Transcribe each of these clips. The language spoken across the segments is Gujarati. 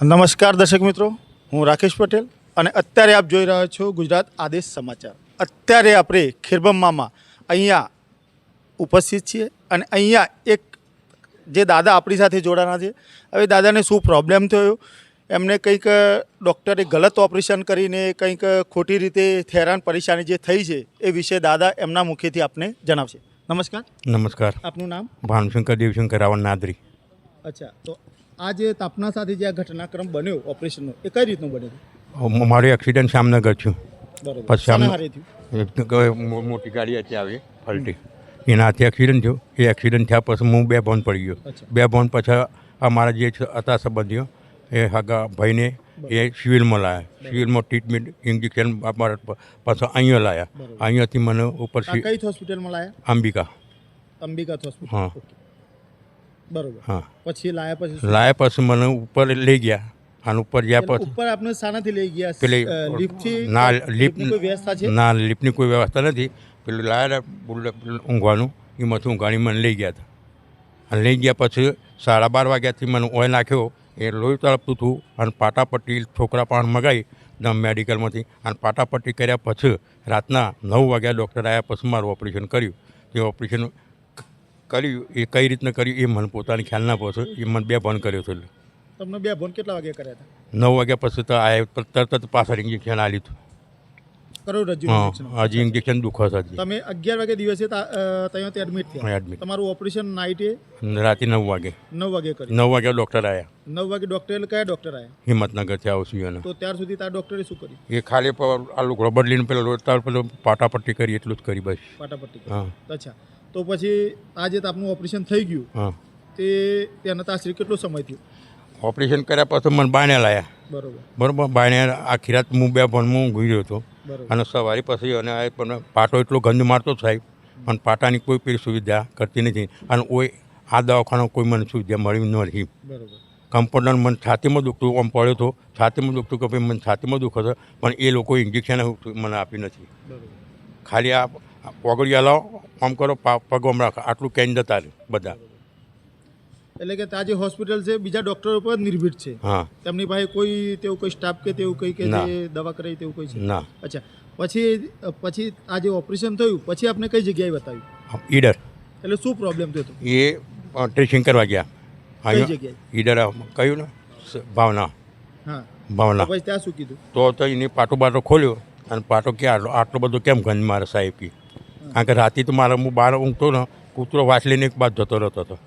નમસ્કાર દર્શક મિત્રો હું રાકેશ પટેલ અને અત્યારે આપ જોઈ રહ્યા છો ગુજરાત આદેશ સમાચાર. અત્યારે આપણે ખીરબમ્મામાં અહીંયા ઉપસ્થિત છીએ અને અહીંયા એક જે દાદા આપણી સાથે જોડાના છે હવે દાદાને શું પ્રોબ્લેમ થયો? એમને કંઈક ડૉક્ટરે ગલત ઓપરેશન કરીને કંઈક ખોટી રીતે થેરાન પરેશાની જે થઈ છે એ વિશે દાદા એમના મુખેથી આપને જણાવશે. નમસ્કાર. નમસ્કાર. આપનું નામ? ભાનુશંકર દેવશંકર રાવણ નાદરી. અચ્છા તો આ જે તાપના સાથે જે આ ઘટનાક્રમ બન્યો ઓપરેશનનો એ કઈ રીતનું બન્યું મારું એક્સિડન્ટ શામનગર થયું. બરોબર. પછી આમ- મોટી ગાડી હતી આવી ફલટી એના હાથે એક્સિડન્ટ થયો. એ એક્સિડન્ટ થયા પછી હું બે બોન પડી ગયો. બે ભોન પછી અમારા જે હતા સંબંધીઓ એ હગા ભાઈને એ સિવિલમાં લાયા. સિવિલમાં ટ્રીટમેન્ટ ઇન્જેક્શન અમારા પાછા અહીંયા લાયા. અહીંયાથી મને ઉપર કઈ હોસ્પિટલમાં લાયા? અંબિકા. અંબિકા હોસ્પિટલ હા. બરોબર. હા. પછી લાયા પછી લાયા પછી મને ઉપર લઈ ગયા. અને ઉપર ગયા પછી ઉપર આપણે સાનાથી લઈ ગયા? પેલી લિફ્ટથી ના લિફ્ટની કોઈ વ્યવસ્થા છે? ના લિફ્ટની કોઈ વ્યવસ્થા નથી. પેલું લાયા ઊંઘવાનું એમાંથી ઊંઘાણી મને લઈ ગયા હતા અને લઈ ગયા પછી સાડા બાર વાગ્યાથી મને ઓય નાખ્યો. એ લોહી તળપતું હતું અને પાટાપટ્ટી છોકરા પણ મગાવી દમ મેડિકલમાંથી. અને પાટાપટ્ટી કર્યા પછી રાતના નવ વાગ્યા ડૉક્ટર આવ્યા પછી મારું ઓપરેશન કર્યું. તે ઓપરેશન કર્યું એ કઈ રીતના કર્યું એ મને પોતાની ખ્યાલ ના પહોંચ્યો એ મને બે ફોન કર્યો હતો તમને બે ફોન કેટલા વાગે કર્યા હતા? નવ વાગ્યા પછી તો આ તરત જ પાછળ ઇન્જેક્શન આ લીધું કરો રજૂ હજી ઇન્જેક્શન દુખો છે તમે અગિયાર વાગે દિવસે ત્યાં એડમિટ થયા? એડમિટ તમારું ઓપરેશન નાઇટે રાતે નવ વાગે. નવ વાગે કર્યું. નવ વાગે ડૉક્ટર આવ્યા નવ વાગે ડૉક્ટર એટલે કયા ડૉક્ટર આવ્યા હિંમતનગરથી આવશું એને. તો ત્યાર સુધી તાર ડૉક્ટરે શું કર્યું? એ ખાલી આ લુગડો બદલીને પેલો તાર પેલો પાટાપટ્ટી કરી એટલું જ કરી બસ. પાટાપટ્ટી હા. અચ્છા. તો પછી આ જે આપનું ઓપરેશન થઈ ગયું હા. તે તેના તાસરી કેટલો સમય થયો? ઓપરેશન કર્યા પછી મને બાયણે લાયા બરોબર. બરાબર બાયણે આખી રાત હું બે ભણમાં ઊંઘી રહ્યો હતો. અને સવારે પછી અને આ પણ પાટો એટલો ગંધ મારતો સાહેબ પણ પાટાની કોઈ પેલી સુવિધા કરતી નથી. અને કોઈ આ દવાખાનો કોઈ મને સુવિધા મળી નથી કમ્પાઉન્ડર મને છાતીમાં દુખતું આમ પડ્યો હતો છાતીમાં દુખતું કે ભાઈ મને છાતીમાં દુખે પણ એ લોકો ઇન્જેક્શન મને આપી નથી. ખાલી આ પગડિયા લાવો આમ કરો પા- પગ આમ રાખો આટલું કેન જતા બધા. એટલે કે ત્યાં જે હોસ્પિટલ છે બીજા ડૉક્ટરો પર નિર્ભીડ છે. હા. તેમની પાસે કોઈ તેવું કોઈ સ્ટાફ કે તેવું કંઈ કે દવા કરાવી તેવું કોઈ છે? ના. અચ્છા. પછી પછી આ જે ઓપરેશન થયું પછી આપને કઈ જગ્યાએ બતાવ્યું? ઈડર. એટલે શું પ્રોબ્લેમ થયો એ ટ્રેસિંગ કરવા ગયા. ઈડર કહ્યું ને? ભાવના. હા. ભાવના. પછી ત્યાં શું કીધું? તો તો એને પાટો બાટો ખોલ્યો અને પાટો કે આટલો આટલો બધો કેમ ગંધ મારે સાહેબ કારણ કે રાતે તો મારે હું બહાર ઊંઘતો ને કૂતરો વાસલીને એક બાદ જતો રહેતો હતો.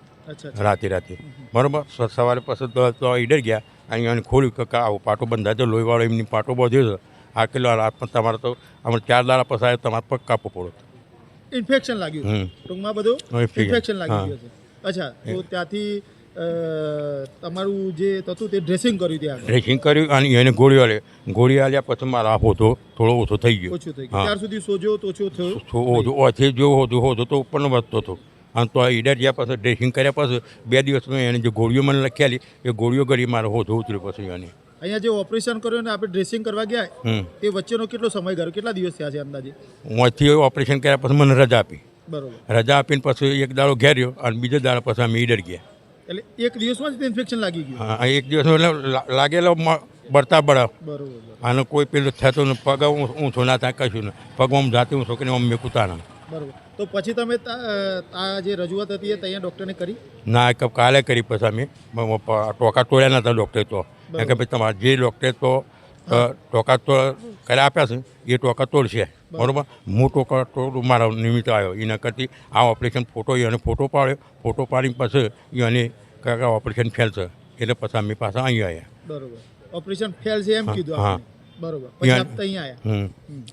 રાતે રાતે. બરાબર? સવારે પછી તો ઈડર ગયા. અહીંયા ખોલ્યું કે આવો પાટો બંધાય તો લોહીવાળો એમની પાટો બધ્યો છે. આ કિલો રાત તમારે તો અમારે ચાર દાડા પછી તમારે પગ કાપવો પડો ઇન્ફેક્શન લાગ્યું. ટૂંકમાં બધું ઇન્ફેક્શન લાગી ગયું અચ્છા તો ત્યાંથી તમારું જે હતું તે ડ્રેસિંગ કર્યું ત્યાં ડ્રેસિંગ કર્યું અને એને ગોળીઓ લે ગોળી આલ્યા પછી મારા હોતો થોડો ઓછો થઈ ગયો. ઓછો થઈ ગયો. ત્યાર સુધી સોજો તો ઓછો થયો? ઓછો ઓછો જો હોતો હોતો તો ઉપરનો વધતો હતો. અને તો ઈડર ગયા પછી ડ્રેસિંગ કર્યા પછી બે દિવસમાં એને જે ગોળીઓ મને લખેલી એ ગોળીઓ ગળી મારો હોધો ઉતર્યો પછી એને. અહીંયા જે ઓપરેશન કર્યું ને આપણે ડ્રેસિંગ કરવા ગયા તે વચ્ચેનો કેટલો સમય ગયો? કેટલા દિવસ થયા છે અંદાજે? અહીંથી ઓપરેશન કર્યા પછી મને રજા આપી. બરોબર. રજા આપીને પછી એક દાડો ઘેર્યો અને બીજો દાડો પછી અમે ઈડર ગયા. એટલે એક દિવસમાં જ ઇન્ફેક્શન લાગી ગયું? હા એક દિવસ એટલે લાગેલો બળતા બળા. બરોબર. આનો કોઈ પેલું થતું ને પગ હું ઊંચો ના થાય કશું ને. પગ આમ જાતે હું છોકરીને આમ કૂતા ના. બરોબર. તો પછી તમે આ જે રજૂઆત હતી એ ત્યાં ડૉક્ટરને કરી? ના એક કાલે કરી પછી અમે. ટોકા તોડ્યા નતા ડૉક્ટરે તો. કારણ કે ભાઈ તમારે જે ડૉક્ટરે તો ટોકા તો કર્યા આપ્યા છે એ ટોકા તોડશે. બરોબર. હું ટોકા તોડ મારા નિમિત્ત આવ્યો. એના કરતી આ ઓપરેશન ફોટો એને ફોટો પાડ્યો. ફોટો પાડીને પછી એને કાકા ઓપરેશન ફેલ છે. એટલે પછી અમે પાછા અહીં આવ્યા. બરોબર. ઓપરેશન ફેલ છે એમ કીધું હા. બરોબર. પછી આપ અહીંયા આવ્યા.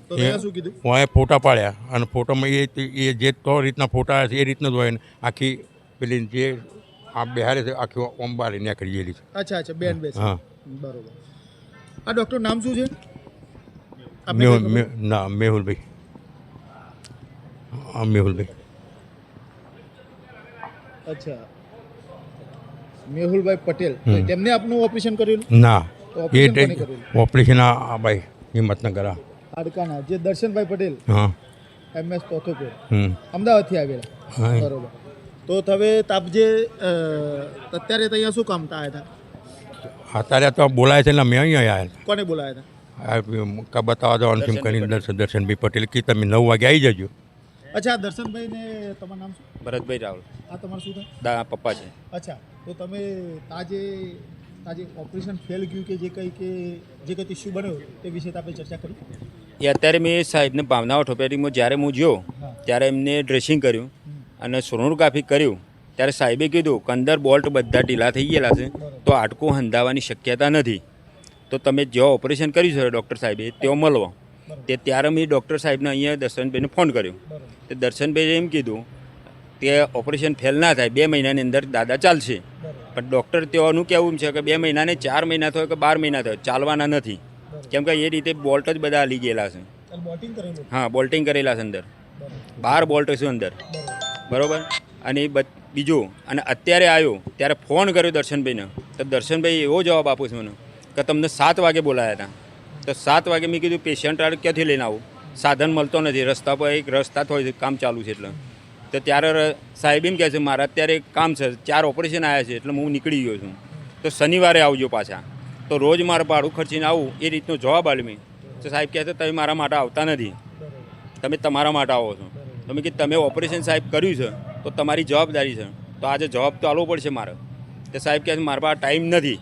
તો ત્યાં શું કીધું? હું એ ફોટા પાડ્યા અને ફોટામાં એ એ જે તો રીતના ફોટા છે એ રીતના જ હોય ને આખી પેલી જે આ બિહારે છે આખી ઓમ ને નીકળી ગયેલી છે. અચ્છા અચ્છા બેન બેસ. હા. બરોબર. આ ડૉક્ટર નામ શું છે? મેહુલ ના મેહુલભાઈ. હા મેહુલભાઈ. અચ્છા. મેહુલભાઈ પટેલ. તેમને આપનું ઓપરેશન કરેલું ના. એ તે કરેલું? ઓપરેશન આ આ ભાઈ હિંમતનગર આ. હાડકાના જે દર્શનભાઈ પટેલ હા. એમએસ પોથોપુર હમ. અમદાવાદથી આવેલા. હા બરોબર. તો તમે તાપ જે અત્યારે અહીંયા શું કામ આવ્યા હતા અત્યારે તો બોલાય છે એટલે અમે અહીંયા આવ્યા કોને બોલાયા હતા આ કા બતાવવા જવાનું છે એમ કરીને દર્શન દર્શનભાઈ પટેલ કે તમે નવ વાગે આવી જજો. અચ્છા દર્શનભાઈ ને તમારું નામ શું? ભરતભાઈ રાવલ આ તમારું શું થાય? દા પપ્પા છે. અચ્છા તો તમે આજે આજે ઓપરેશન ફેલ ગયું કે જે કંઈ કે જે કંઈ ઇસ્યુ બન્યો તે વિશે આપણે ચર્ચા કરી. એ અત્યારે મેં સાહેબને ભાવના ઓર્થોપેડિકમાં જ્યારે હું ગયો ત્યારે એમને ડ્રેસિંગ કર્યું અને સોનોગ્રાફી કર્યું. ત્યારે સાહેબે કીધું કે અંદર બોલ્ટ બધા ઢીલા થઈ ગયેલા છે તો હાડકું હંધાવાની શક્યતા નથી. તો તમે જ્યાં ઓપરેશન કર્યું છે ડૉક્ટર સાહેબે તેઓ મળવો. તે ત્યારે મેં ડૉક્ટર સાહેબને અહીંયા દર્શનભાઈને ફોન કર્યો. તે દર્શનભાઈએ એમ કીધું કે ઓપરેશન ફેલ ના થાય બે મહિનાની અંદર દાદા ચાલશે. પણ ડૉક્ટર તેઓનું કહેવું છે કે બે મહિનાને ચાર મહિના થયો કે બાર મહિના થયો ચાલવાના નથી. કેમ કે એ રીતે બોલ્ટ જ બધા હલી ગયેલા છે. હા બોલ્ટિંગ કરેલા છે અંદર. બાર બોલ્ટ છે અંદર. બરાબર. અને બીજું અને અત્યારે આવ્યો ત્યારે ફોન કર્યો દર્શનભાઈને. તો દર્શનભાઈ એવો જવાબ આપું છું મને કે તમને સાત વાગે બોલાયા હતા. તો સાત વાગે મેં કીધું પેશન્ટ ક્યાંથી લઈને આવું? સાધન મળતો નથી રસ્તા પર એક રસ્તા છે કામ ચાલુ છે એટલે. તો ત્યારે સાહેબ એમ કહે છે, મારા અત્યારે કામ છે, ચાર ઓપરેશન આવ્યા છે, એટલે હું નીકળી ગયો છું. તો શનિવારે આવજો પાછા. તો રોજ મારે ભાડું ખર્ચીને આવું, એ રીતનો જવાબ આપ્યો મેં. તો સાહેબ કહે છે, તમે મારા માટે આવતા નથી. તમે તમારા માટે આવો છો. તમે કે, તમે ઓપરેશન સાહેબ કર્યું છે, તો તમારી જવાબદારી છે. તો આજે જવાબ તો આલવો પડશે મારે. તો સાહેબ કહે છે, મારા પાસે ટાઈમ નથી.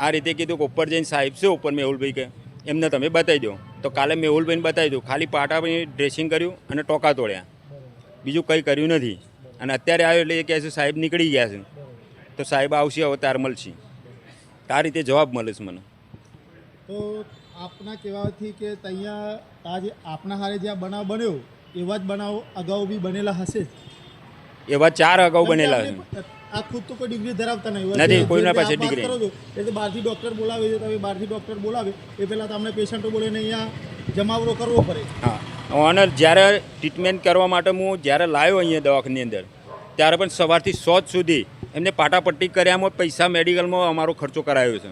આ રીતે કીધું કે ઉપર જઈને સાહેબ છે, ઉપર મેહુલભાઈ કે, એમને તમે બતાવી દો. તો કાલે મેહુલભાઈને બતાવી દો ખાલી પાટાભાઈ ડ્રેસિંગ કર્યું અને ટોકા તોડ્યા. બીજું કંઈ કર્યું નથી. અને અત્યારે આવ્યો એટલે એ કહે છે સાહેબ નીકળી ગયા છે. તો સાહેબ આવશે હવે તાર મળશે. આ રીતે જવાબ મળે છે મને. તો આપના કહેવાથી કે અહીંયા આજે આપના હારે જ્યાં બનાવ બન્યો એવા જ બનાવો અગાઉ બી બનેલા હશે? એવા ચાર અગાઉ બનેલા છે આ ખુદ તો કોઈ ડિગ્રી ધરાવતા નહીં. નથી, કોઈના પાસે ડિગ્રી એટલે બહારથી ડૉક્ટર બોલાવે છે તમે બહારથી ડૉક્ટર બોલાવે એ પહેલાં તમને પેશન્ટો બોલીને અહીંયા જમાવડો કરવો પડે. હા. અને જ્યારે ટ્રીટમેન્ટ કરવા માટે હું જ્યારે લાવ્યો અહીંયા દવાખાની અંદર, ત્યારે પણ સવારથી સોજ સુધી એમને પાટાપટ્ટી કર્યામાં પૈસા મેડિકલમાં અમારો ખર્ચો કરાયો છે.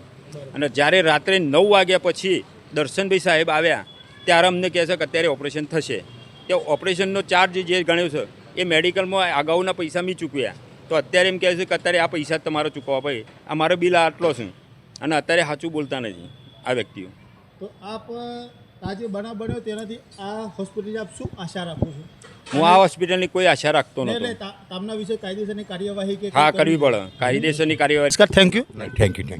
અને જ્યારે રાત્રે નવ વાગ્યા પછી દર્શનભાઈ સાહેબ આવ્યા, ત્યારે અમને કહે છે કે અત્યારે ઓપરેશન થશે. તે ઓપરેશનનો ચાર્જ જે ગણ્યો છે, એ મેડિકલમાં અગાઉના પૈસા મેં ચૂકવ્યા. તો અત્યારે એમ કહે છે કે અત્યારે આ પૈસા તમારો ચૂકવવા પડે. અમારો બિલ આટલો છે. અને અત્યારે સાચું બોલતા નથી આ વ્યક્તિઓ. તો આપ આ જે બનાવ બન્યો તેનાથી આ હોસ્પિટલ આપ શું આશા રાખો છો? હું આ હોસ્પિટલની કોઈ આશા રાખતો નથી નહોતો. એટલે વિશે કાયદેસરની કાર્યવાહી કે હા કરવી પડે. કાયદેસરની કાર્યવાહી thank you thank you thank you